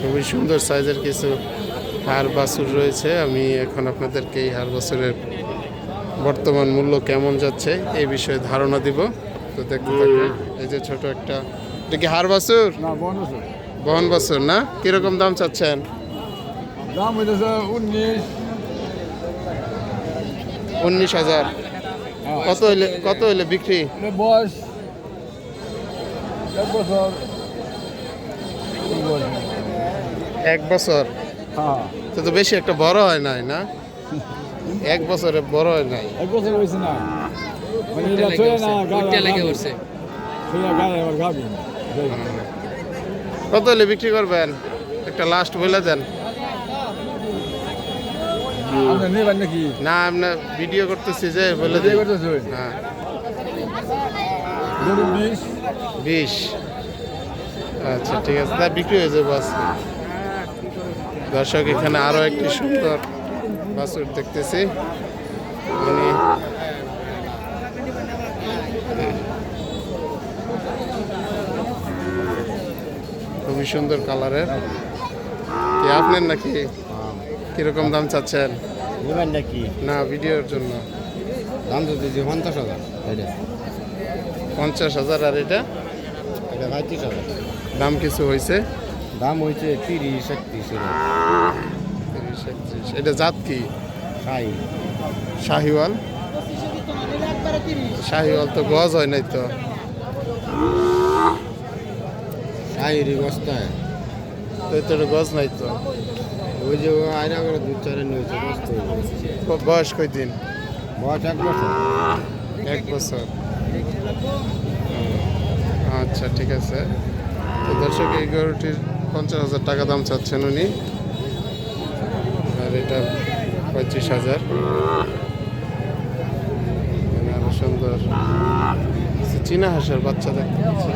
খুবই সুন্দর সাইজের কিছু হার বাছুর রয়েছে। আমি এখন আপনাদেরকে এই হার বাছুরের বর্তমান মূল্য কেমন যাচ্ছে এই বিষয়ে ধারণা দিব। তো দেখতে থাকুন এই যে ছোট একটা এটা কি হার বাছুর? বহন বাছুর। না? কীরকম দাম চাচ্ছেন? দাম হইতেছে উনিশ। উনিশ হাজার। কত হইলে কত হইলে বিক্রি? বয়স। এক বছর দুই বছর। এক বছর। হ্যাঁ। তো তো বেশি একটা বড় হয় নাই না? এক বছরে বড় হয় নাই। এক বছর হয়েছে না? মানে এটা না লেগে। উঠছে। আবার গাবি। কত হলে বিক্রি করবেন? একটা লাস্ট বলে দেন। না আমরা ভিডিও করতেছি যে বলে দিই হ্যাঁ। বিশ। আচ্ছা ঠিক আছে। তা বিক্রি হয়ে যাবে আজকে। দর্শক এখানে আরও একটি সুন্দর বাছুর দেখতেছি। উনি খুবই সুন্দর কালারের। কি আপনার নাকি? কীরকম দাম চাচ্ছেন? নাকি? না ভিডিওর জন্য। দাম তো দিয়েছি পঞ্চাশ হাজার। পঞ্চাশ হাজার আর এটা? এটা পঁয়ত্রিশ হাজার। দাম কিছু হয়েছে দাম হয়েছে তিরিশ একত্রিশ তিরিশ একত্রিশ। এটা জাত কি? খাই শাহিওয়াল? শাহিওয়াল তো গজ হয় নাই তো। খাইরি বস্তায় তো গজ নাই তো। ওই যে আয়না করে দুধ চারে নিয়েছে বয়স কয় দিন? বয়স এক বছর। এক বছর। আচ্ছা ঠিক আছে। তো দর্শক এই গরুটির পঞ্চাশ হাজার টাকা দাম চাচ্ছেন উনি। আর এটা পঁচিশ হাজার। আরও সুন্দর চীনা হাসার বাচ্চা দেখতে পাচ্ছি।